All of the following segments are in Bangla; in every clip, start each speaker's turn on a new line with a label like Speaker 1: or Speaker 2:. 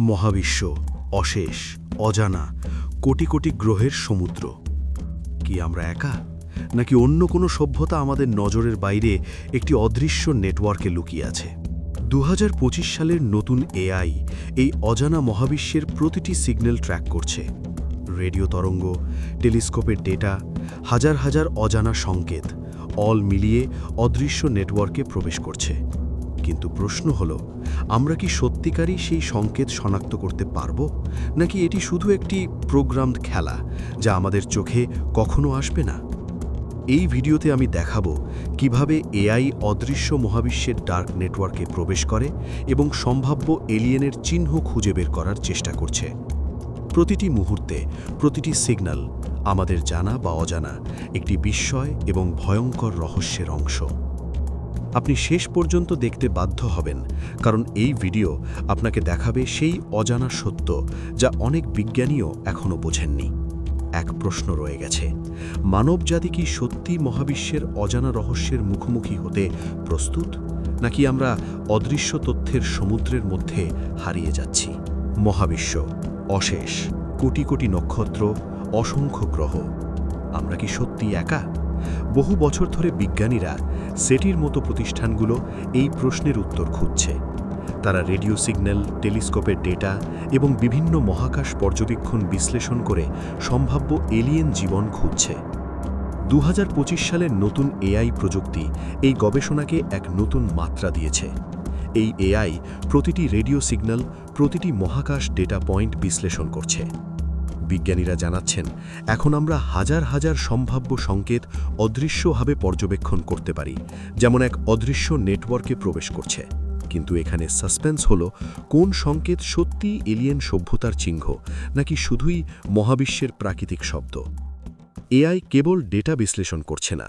Speaker 1: মহাবিশ্ব, অশেষ, অজানা, কোটি কোটি গ্রহের সমুদ্র। কি আমরা একা? নাকি অন্য কোনো সভ্যতা আমাদের নজরের বাইরে একটি অদৃশ্য নেটওয়ার্কে লুকিয়ে আছে? দু হাজার পঁচিশ সালের নতুন এআই এই অজানা মহাবিশ্বের প্রতিটি সিগন্যাল ট্র্যাক করছে। রেডিও তরঙ্গ, টেলিস্কোপের ডেটা, হাজার হাজার অজানা সংকেত, অল মিলিয়ে অদৃশ্য নেটওয়ার্কে প্রবেশ করছে। কিন্তু প্রশ্ন হলো, আমরা কি সত্যিকারই সেই সংকেত শনাক্ত করতে পারব? নাকি এটি শুধু একটি প্রোগ্রামড খেলা যা আমাদের চোখে কখনো আসবে না? এই ভিডিওতে আমি দেখাবো কীভাবে এআই অদৃশ্য মহাবিশ্বের ডার্ক নেটওয়ার্কে প্রবেশ করে এবং সম্ভাব্য এলিয়েনের চিহ্ন খুঁজে বের করার চেষ্টা করছে। প্রতিটি মুহূর্তে প্রতিটি সিগন্যাল আমাদের জানা বা অজানা একটি বিস্ময় এবং ভয়ঙ্কর রহস্যের অংশ। আপনি শেষ পর্যন্ত দেখতে বাধ্য হবেন, কারণ এই ভিডিও আপনাকে দেখাবে সেই অজানা সত্য যা অনেক বিজ্ঞানীও এখনও বোঝেননি। এক প্রশ্ন রয়ে গেছে, মানবজাতি কি সত্যি মহাবিশ্বের অজানা রহস্যের মুখোমুখি হতে প্রস্তুত, নাকি আমরা অদৃশ্য তথ্যের সমুদ্রের মধ্যে হারিয়ে যাচ্ছি? মহাবিশ্ব, অশেষ, কোটি কোটি নক্ষত্র, অসংখ্য গ্রহ, আমরা কি সত্যি একা? বহু বছর ধরে বিজ্ঞানীরা সেটির মতো প্রতিষ্ঠানগুলো এই প্রশ্নের উত্তর খুঁজছে। তারা রেডিও সিগন্যাল, টেলিস্কোপের ডেটা এবং বিভিন্ন মহাকাশ পর্যবেক্ষণ বিশ্লেষণ করে সম্ভাব্য এলিয়েন জীবন খুঁজছে। দু হাজার পঁচিশ সালের নতুন এআই প্রযুক্তি এই গবেষণাকে এক নতুন মাত্রা দিয়েছে। এই এআই প্রতিটি রেডিও সিগন্যাল, প্রতিটি মহাকাশ ডেটা পয়েন্ট বিশ্লেষণ করছে। বিজ্ঞানীরা জানাচ্ছেন, এখন আমরা হাজার হাজার সম্ভাব্য সংকেত অদৃশ্যভাবে পর্যবেক্ষণ করতে পারি, যেমন এক অদৃশ্য নেটওয়ার্কে প্রবেশ করছে। কিন্তু এখানে সাসপেন্স হল, কোন সংকেত সত্যিই এলিয়েন সভ্যতার চিহ্ন, নাকি শুধুই মহাবিশ্বের প্রাকৃতিক শব্দ? এআই কেবল ডেটা বিশ্লেষণ করছে না,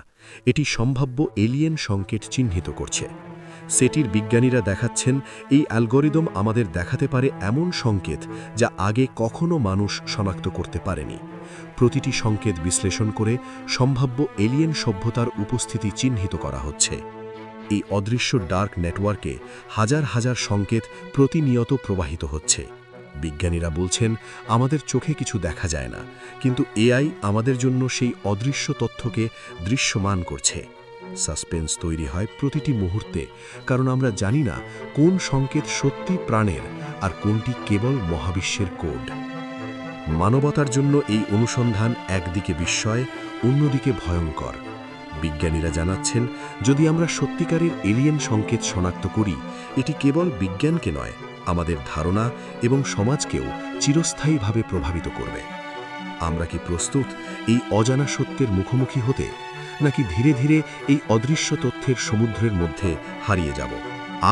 Speaker 1: এটি সম্ভাব্য এলিয়েন সংকেত চিহ্নিত করছে। সেটির বিজ্ঞানীরা দেখাচ্ছেন, এই অ্যালগোরিদম আমাদের দেখাতে পারে এমন সংকেত যা আগে কখনো মানুষ শনাক্ত করতে পারেনি। প্রতিটি সংকেত বিশ্লেষণ করে সম্ভাব্য এলিয়েন সভ্যতার উপস্থিতি চিহ্নিত করা হচ্ছে। এই অদৃশ্য ডার্ক নেটওয়ার্কে হাজার হাজার সংকেত প্রতিনিয়ত প্রবাহিত হচ্ছে। বিজ্ঞানীরা বলছেন, আমাদের চোখে কিছু দেখা যায় না, কিন্তু এআই আমাদের জন্য সেই অদৃশ্য তথ্যকে দৃশ্যমান করছে। সাসপেন্স তৈরি হয় প্রতিটি মুহূর্তে, কারণ আমরা জানি না কোন সংকেত সত্যি প্রাণের আর কোনটি কেবল মহাবিশ্বের কোড। মানবতার জন্য এই অনুসন্ধান একদিকে বিস্ময়, অন্যদিকে ভয়ঙ্কর। বিজ্ঞানীরা জানাচ্ছেন, যদি আমরা সত্যিকারের এলিয়েন সংকেত শনাক্ত করি, এটি কেবল বিজ্ঞানকে নয়, আমাদের ধারণা এবং সমাজকেও চিরস্থায়ীভাবে প্রভাবিত করবে। আমরা কি প্রস্তুত এই অজানা সত্যের মুখোমুখি হতে? নাকি ধীরে ধীরে এই অদৃশ্য তথ্যের সমুদ্রের মধ্যে হারিয়ে যাব।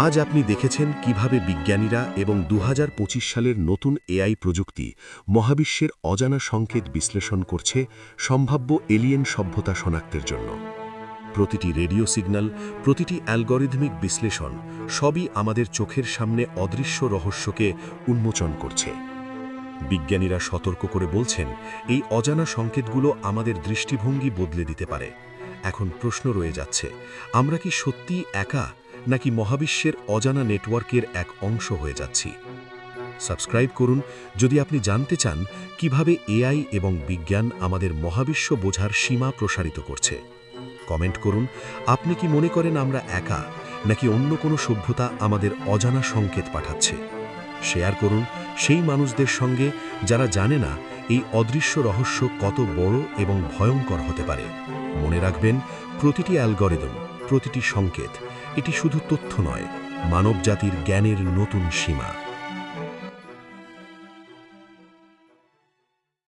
Speaker 1: আজ আপনি দেখেছেন কীভাবে বিজ্ঞানীরা এবং দু হাজার পঁচিশ সালের নতুন এআই প্রযুক্তি মহাবিশ্বের অজানা সংকেত বিশ্লেষণ করছে সম্ভাব্য এলিয়েন সভ্যতা শনাক্তের জন্য। প্রতিটি রেডিও সিগন্যাল, প্রতিটি অ্যালগরিদমিক বিশ্লেষণ সবই আমাদের চোখের সামনে অদৃশ্য রহস্যকে উন্মোচন করছে। বিজ্ঞানীরা সতর্ক করে বলছেন, এই অজানা সংকেতগুলো আমাদের দৃষ্টিভঙ্গি বদলে দিতে পারে। এখন প্রশ্ন রয়ে যাচ্ছে, আমরা কি সত্যিই একা নাকি মহাবিশ্বের অজানা নেটওয়ার্কের এক অংশ হয়ে যাচ্ছি? সাবস্ক্রাইব করুন, যদি আপনি জানতে চান কীভাবে এআই এবং বিজ্ঞান আমাদের মহাবিশ্ব বোঝার সীমা প্রসারিত করছে, কমেন্ট করুন, আপনি কি মনে করেন আমরা একা নাকি অন্য কোনো সভ্যতা আমাদের অজানা সংকেত পাঠাচ্ছে? শেয়ার করুন, সেই মানুষদের সঙ্গে যারা জানে না এই অদৃশ্য রহস্য কত বড় এবং ভয়ঙ্কর হতে পারে? মনে রাখবেন, প্রতিটি অ্যালগরিদম, প্রতিটি সংকেত, এটি শুধু তথ্য নয়, মানবজাতির জ্ঞানের নতুন সীমা।